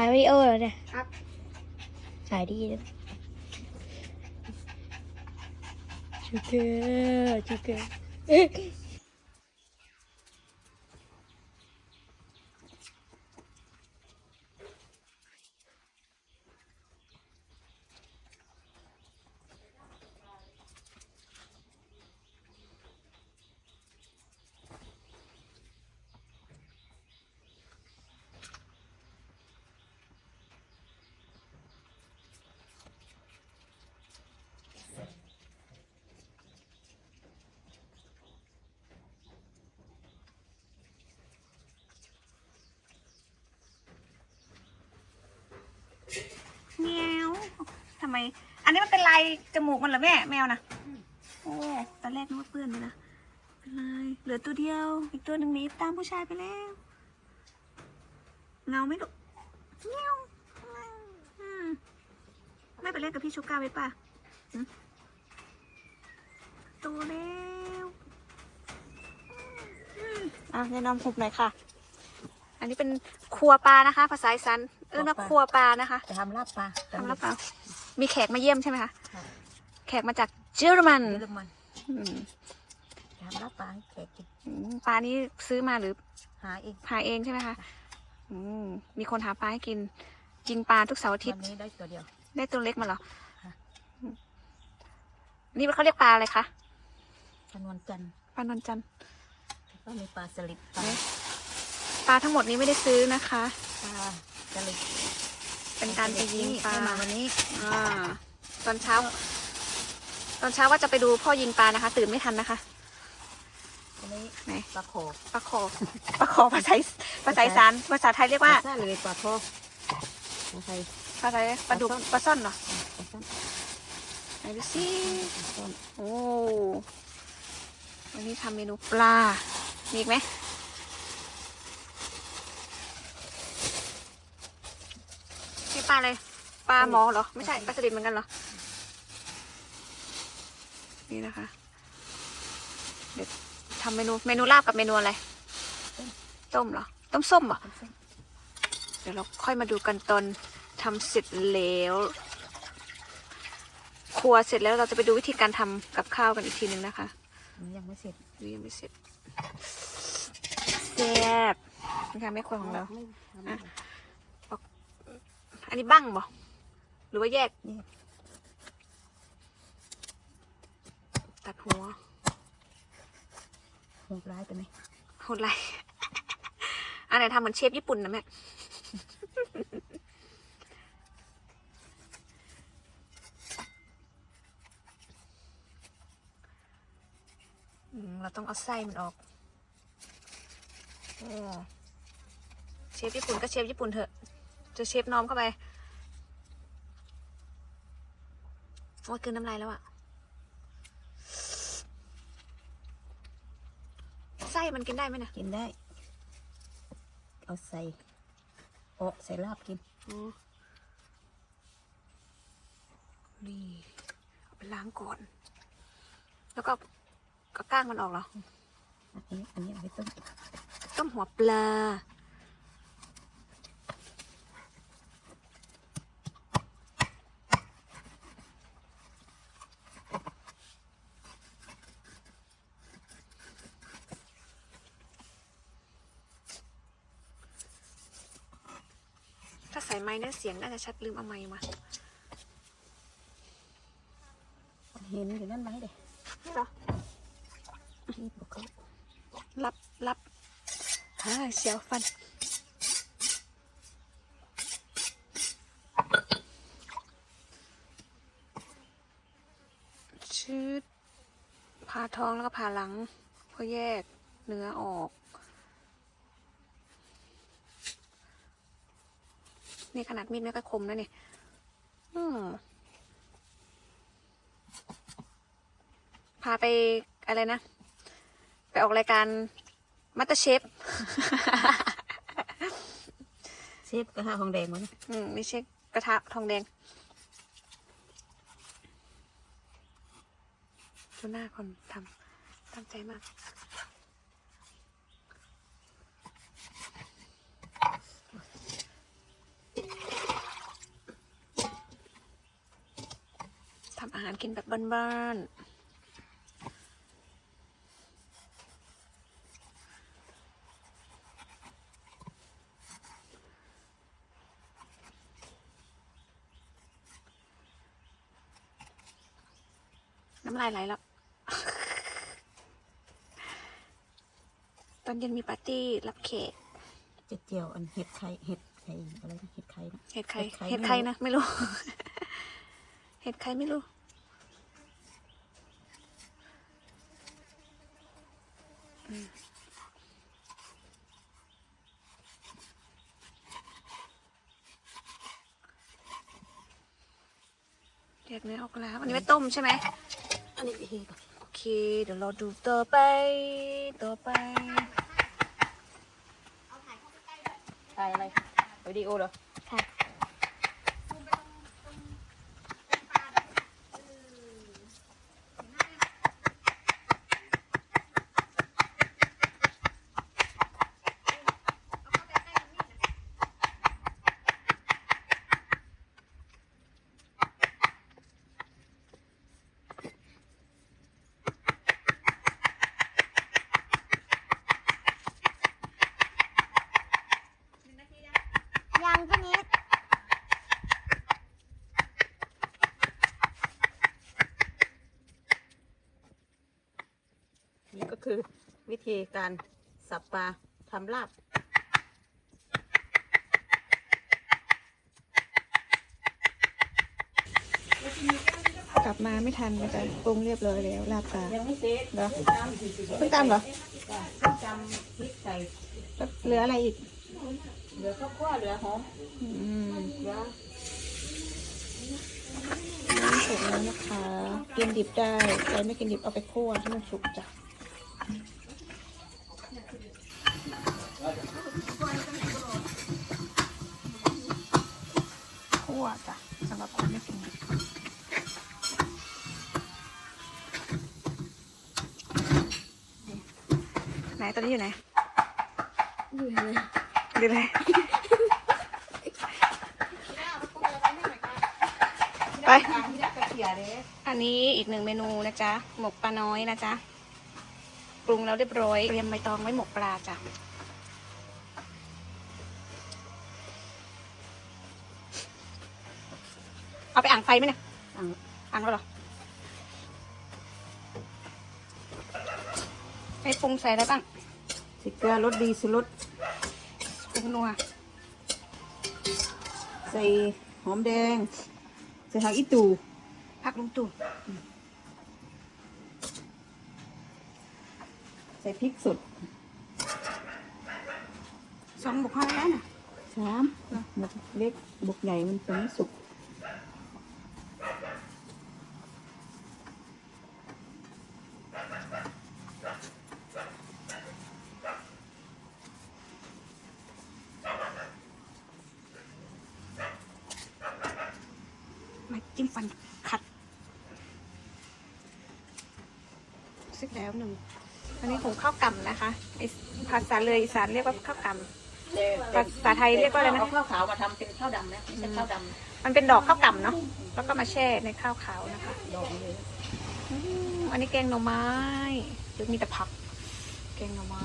ถ่ายวิดีโอแล้วเนี่ยครับถ่ายดีนะจูเกอร์จูเกอร์ แมวทำไม อันนี้มันเป็นลายจมูกมันเหรอแม่ แมวนะโอ้ตอนแรกนึกว่าเปื้อนเลยนะเป็นลายเหลือตัวเดียว อีกตัวหนึ่งหนีตามผู้ชายไปแล้ว เงาไม่ลูกเงี้ยวอืมไม่ไปเล่นกับพี่ชูก้าไว้ป่ะตัวแล้วอะแนะนำหุบหน่อยค่ะ อันนี้เป็นครัวปลานะคะ ภาษาอีสาน เออนะครัวปลานะคะจะทำลาบปลาทำรับเปล่ามีแขกมาเยี่ยมใช่ไหมคะค่ะแขกมาจากเยอรมันเยอรมันอืมจะทำลาบปลาให้แขกกินอืมปลานี้ซื้อมาหรือ หาเองหาเองใช่ไหมคะอืมมีคนหาปลาให้กินยิงปลาทุกเสาร์อาทิตวัย์นนี้ได้ตัวเดียว ได้ตัวเล็กมาเหรอค่ะอืมนี่เขาเรียกปลาอะไรคะชนวนจันทร์ปลานวลจันทร์แล้วก็มีปลาสลิดปลาปลาทั้งหมดนี้ไม่ได้ซื้อนะคะ ปลาสลิดเป็นการไปยิงปลาได้มาวันนี้อ่าตอนเช้า ตอนเช้าว่าจะไปดูพ่อยิงปลานะคะ ตื่นไม่ทันนะคะวันนี้ไหนปลาโขกปลาคอปลาคอภาษาอีสภาษาอีสานภาษาไทยเรียกว่าปลาซ่าเลยปลาโขกปลาไทยปลาอะไรปลาดุกปลาซ่อนเหรอปลาซ่าไหนดูสิปลาซ่อนโอ้วันนี้ทำเมนูปลามีอีกไหม นี่ปลาอะไร ปลาหมอเหรอ ไม่ใช่ปลาสลิดเหมือนกันเหรอ นี่นะคะ เดี๋ยวทำเมนูเมนูลาบกับเมนูอะไร ต้มเหรอ ต้มส้มเหรอปลาซ่าเดี๋ยวเราค่อยมาดูกันตอนทำเสร็จแล้ว ครัวเสร็จแล้วเราจะไปดูวิธีการทำกับข้าวกันอีกทีหนึ่งนะคะมันยังไม่เสร็จนี่ยังไม่เสร็จแซ่บนี่ค่ะแม่ครัวของเราไม่ทำอะอันนี้บ้างบ่ หรือว่าแยกแยก ตัดหัวโหดร้ายไปไหมโหดไรอันไหนทำเหมือนเชฟญี่ปุ่นนะแม่อืมเราต้องเอาไส้มันออกโอ้เชฟญี่ปุ่นก็เชฟญี่ปุ่นเถอะ จะเชฟน้อมเข้าไป โอ้ยคืนน้ำลายแล้วอะไส้มันกินได้ไหมนะกินได้ เอาใส่โอะใส่ลาบกินอ๋อนี่เอาไปล้างก่อน แล้วก็ก็ก้างมันออกเหรอ อันนี้อันนี้เอาไปต้มต้มหัวปลา ใส่ไม้เนี่ยเสียงน่าจะชัดลืมเอาไม้มาเห็นอยู่นั่นไหมเด็นี่เหรอนี่บอกเขารับรับฮ่าเสียวฟันชืดผ่าท้องแล้วก็ผ่าหลังเพื่อแยกเนื้อออก นี่ขนาดมีดไม่ค่อยคมนะเนี่ยอืมพาไปอะไรนะ ไปออกรายการมัตเตอร์เชฟเชฟกระทะทองแดงวะนะอืมไม่ใช่กระทะทองแดงดูหน้าคนทำตั้งใจมากาหารกินแบบบ้านๆ น้ำลายไหลแล้ว ตอนเย็นมีปาร์ตี้รับแขกจะเจียวอันเห็ดไข่เห็ดไข่อะไรนะเห็ดไข่นะเห็ดใครเห็ดใครเห็ดใครไม่รู้นะ ไม่รู้ เห็ดใครไม่รู้ อืมเรีย กเนื้อออกแล้ว อันนี้ไม่ต้มใช่ไหมอันนี้โอเค เดี๋ยวเราดูต่อไป ต่อไปถ่ายอะไรวิดีโอเหรอ ค่ะ ยังพี่นิด นี่ก็คือวิธี การสับปลาทำลาบ กลับมาไม่ทันนะจ๊ะปรุงเรียบร้อยแล้วลาบปลายังไม่เสร็จเหรอเพิ่งตำเหรอจำพริกใส่แล้วเหลืออะไรอีก เหลือข้าวคั่วเหลือหอมอืมเหลือน้ำสุกแล้วนะคะ กินดิบได้ใครไม่กินดิบเอาไปคั่วให้มันสุกจ้ะ คั่วจ้ะสำหรับคนไม่กินดิบไหนตอนนี้อยู่ไหน อยู่เลยดูเลยไป อันนี้อีกหนึ่งเมนูนะจ๊ะ หมกปลาน้อยนะจ๊ะ ปรุงแล้วเรียบร้อยเตรียมใบตองไว้หมกปลาจ้ะ ฟไหมเนี่ยอ่างอ่างแล้วเหรอให้ปรุงใส่อะไรบ้างสิเกลือรสดีสุรสปรุงนัวใส่หอมแดง ใส่ผักอีตูผักลุงตู่ใส่พริกสดสองบุกห้าแล้วน่ะสามหมกเล็กบกใหญ่มันจะไม่สุก มาจิ้มฟันขัดเสร็จ แล้วหนึ่ง อันนี้ของข้าวกล่ำนะคะไอภาษาเลยอีสานเรียกว่าข้าวกล่ำภาษาไทยเรียกว่าอะไรนะเอาข้าวขาวมาทำเป็นข้าวดำนะไม่ใช่ข้าวดมันเป็นดอกข้าวกล่ำเนาะแล้วก็มาแช่ในข้าวขาวนะคะำดอกนี้เลยอืมอันนี้แกงหน่อไม้หรือมีแต่ผัก แกงหน่อไม้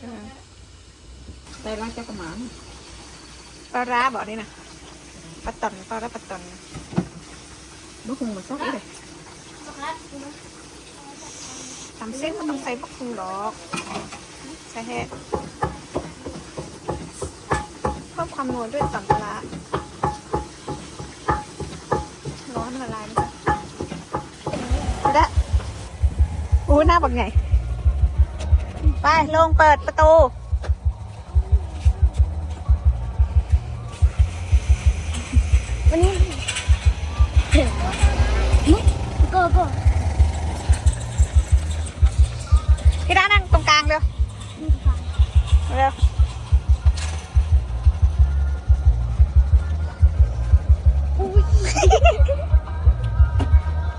เออใส่ร้านเจ้ากระหม่อมปลาร้าบอกนี่นะปลาตอนปลาร้าปลาตอน บุกหุงมาซักเลย ทำเส้นก็ต้องใส่พวกคุงดอก ใส่แห่เพิ่มความนัวด้วยตำปลาร้อนละลายนะจ๊ะเด้ออู้หน้าบักไงไป ลงเปิดประตูวันนี้โก เร็ว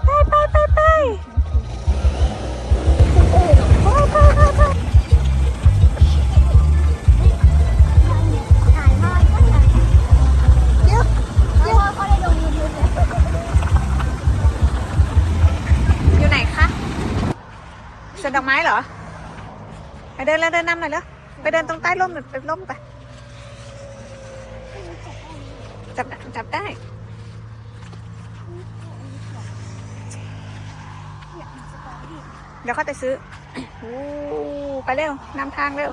ไปไปไปไปดอกไม้เหรอ เดินเล่นเดินนำหน่อยเล้ ไปเดินตรงใต้ร่มหน่อยไปร่มไปจับได้จับได้ เดี๋ยวเขาจะซื้อโอ้ไปเร็วนำทางเร็ว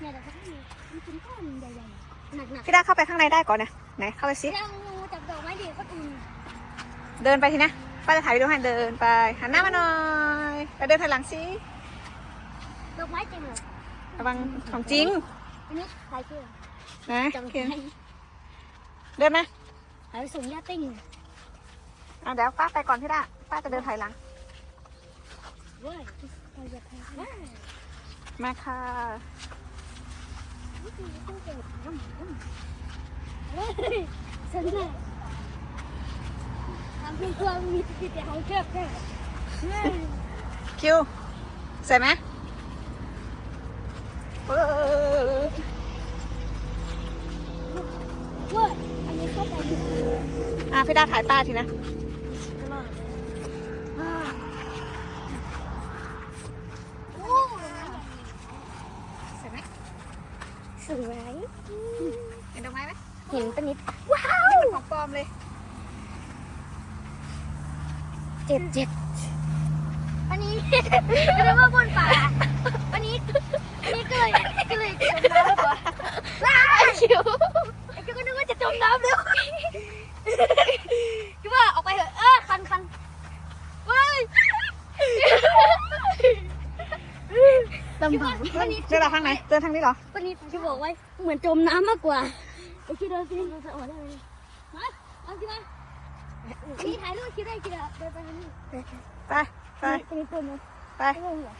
เนี่ยเดี๋ยวเขาให้มันเป็นก้อนใหญ่ๆหนักพี่ด้าเข้าไปข้างในได้ก่อนนะไหนเข้าไปๆสิแล้วงูจับดอกไม้ดีก็อุ่นเดินไปทีนะป้าจะถ่ายวิดีโอให้เดินไปหันหน้ามาหน่อยไปเดินถอยหลังสิดอก ไม้จริงเหรอระวังของจริงอันนี้ใครเชื่อนะจังโอเคให้เดินไหมหายไปส่งย่าติ้งอะเดี๋ยวป้าไปก่อนพี่ด้าป้าจะเดินถอยหลังเว้ยไปอย่าแพ้เว้ยมาค่ะนี่คือต้องเก็บน้ำมันเฮ้ยสนุกทำเพื่อนตัวมีติดแต่เขาเก็บแค่เฮ้ยคิวใส่ไหมเออเว้ยอันนี้เข้าไปอะพี่ดาถ่ายป้าทีนะโอ้ใส่ไหมสวยเห็นดอกไม้ไหมเห็นปนิด ว้าวนี่มันของปลอมเลย เจ็ดเจ็ดอันนี้ก็เลยว่าบนป่าอันนี้อันนี้ก็เลยก็เลยจมน้ำก่อนว้ายคิวไอ้คิวก็นึกว่า จะจมน้ำแล้วคิดว่าออกไปเถอะเออคันคันว้ายลำบากวันนี้เดินเราทางไหนเดินทางนี้เหรอวันนี้จะบอกไว้เหมือนจมน้ำมากกว่าไอ้คิวเดินสิเราจะออกได้ไหมมาเอาสิมาอันนี้ถ่ายรูปคิวได้คิวเดินไปทางนี้ไปไปอันนี้ตัวนึงไปไม่ต้องเหรอ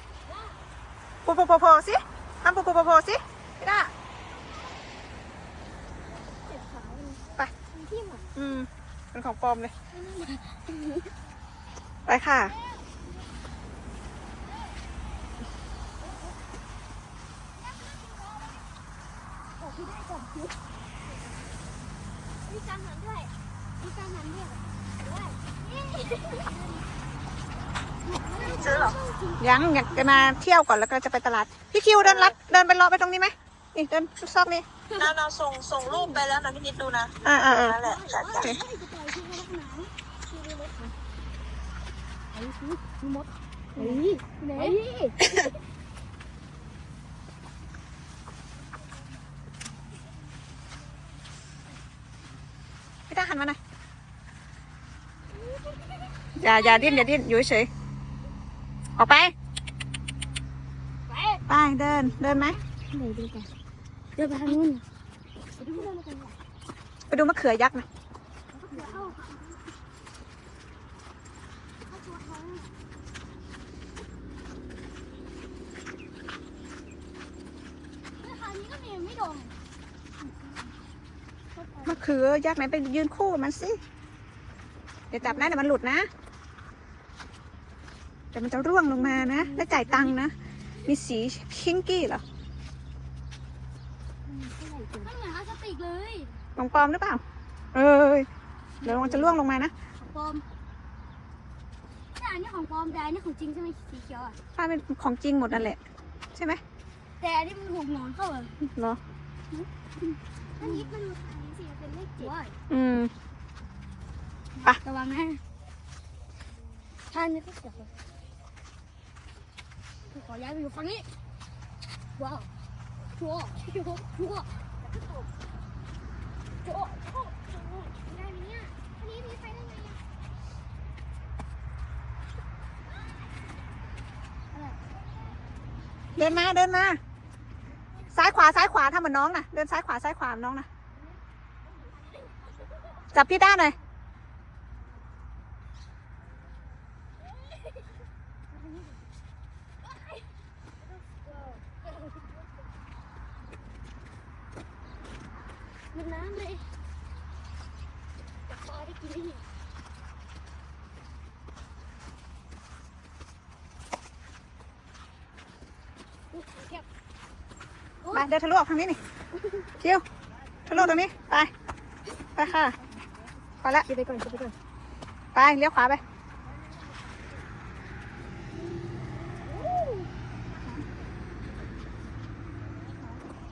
โผล่โผล่โผล่โผล่สิทำโผล่โผล่โผล่โผล่สิพี่ด้าเจ็บขาเลย ไป มัน ที่หมดอืมเป็นของปลอมเลย ไปค่ะ ออกที่ได้ก่อนคิวมีการหันด้วยมีการหันด้วยด้วยซื้อหรอยังอยากจะมาเที่ยวก่อนแล้วก็จะไปตลาด พี่คิวเดินลัดเดินไปรอไปตรงนี้ไหมนี่เดินซอกนี่ นานาส่งส่งรูปไปแล้วนะพี่นิดดูนะอ่าอ่าอ่านั่นแหละจัดโอเคจะปล่อยคิวมาลักหนาวคิวดูรถมาไอ้คิวมีมดเฮ้ยไหนพี่ด้าหันมาหน่อยอย่าอย่าดิ้นอย่าดิ้นอยู่เฉยๆออกไปไป ไป เดิน เดินไหมไหนดูกันเดินไปทางนู้นไปดูเรื่องกันหน่อยไปดูมะเขือยักษ์นะเดี๋ยวเอาเอาตัวเขาเฮ้ยคราวนี้ก็มีไม่โดนมะเขือยักษ์ไหนไปยืนคู่กับมันสิ เดี๋ยวจับนะเดี๋ยวมันหลุดนะเดี๋ยวมันจะร่วงลงมานะ แล้วจ่ายตังค์นะ มีสีคิงกี้เหรอมัน เหมือนพลาสติกเลยของปลอมหรือเปล่า เอ้ยเดี๋ยวมันจะร่วงลงมานะของปลอมแต่อันนี้ของปลอมแต่อันนี้ของจริงใช่ไหมสีเขียวอะป้าเป็นของจริงหมดนั่นแหละ ใช่ไหมแต่อันนี้มันหัวหนอนเข้าอะเหรออันนี้มันอันนี้สีเป็นเลขเจ็ดอืมระวังนะท่านนี้ก็เสียบเลยขอย้ายไปอยู่ฝั่งนี้ว้าวชัวชัวชัว ชัวชัวได้ไหมเนี่ยอันนี้มีไปได้ไงอะเดินมาเดินมา ซ้ายขวาซ้ายขวาทำเหมือนน้องนะเดินซ้ายขวาซ้ายขวาเหมือนน้องนะจับพี่ด้าหน่อย มันน้ำเลยจะพอได้กินได้ยังอุ๊ยเก็บไปเดินทะลุออกทางนี้นี่คิวทะลุตรงนี้ ไป ไปค่ะ ไปแล้วคิดไปก่อนคิดไปก่อน ไป เลี้ยวขวาไปไ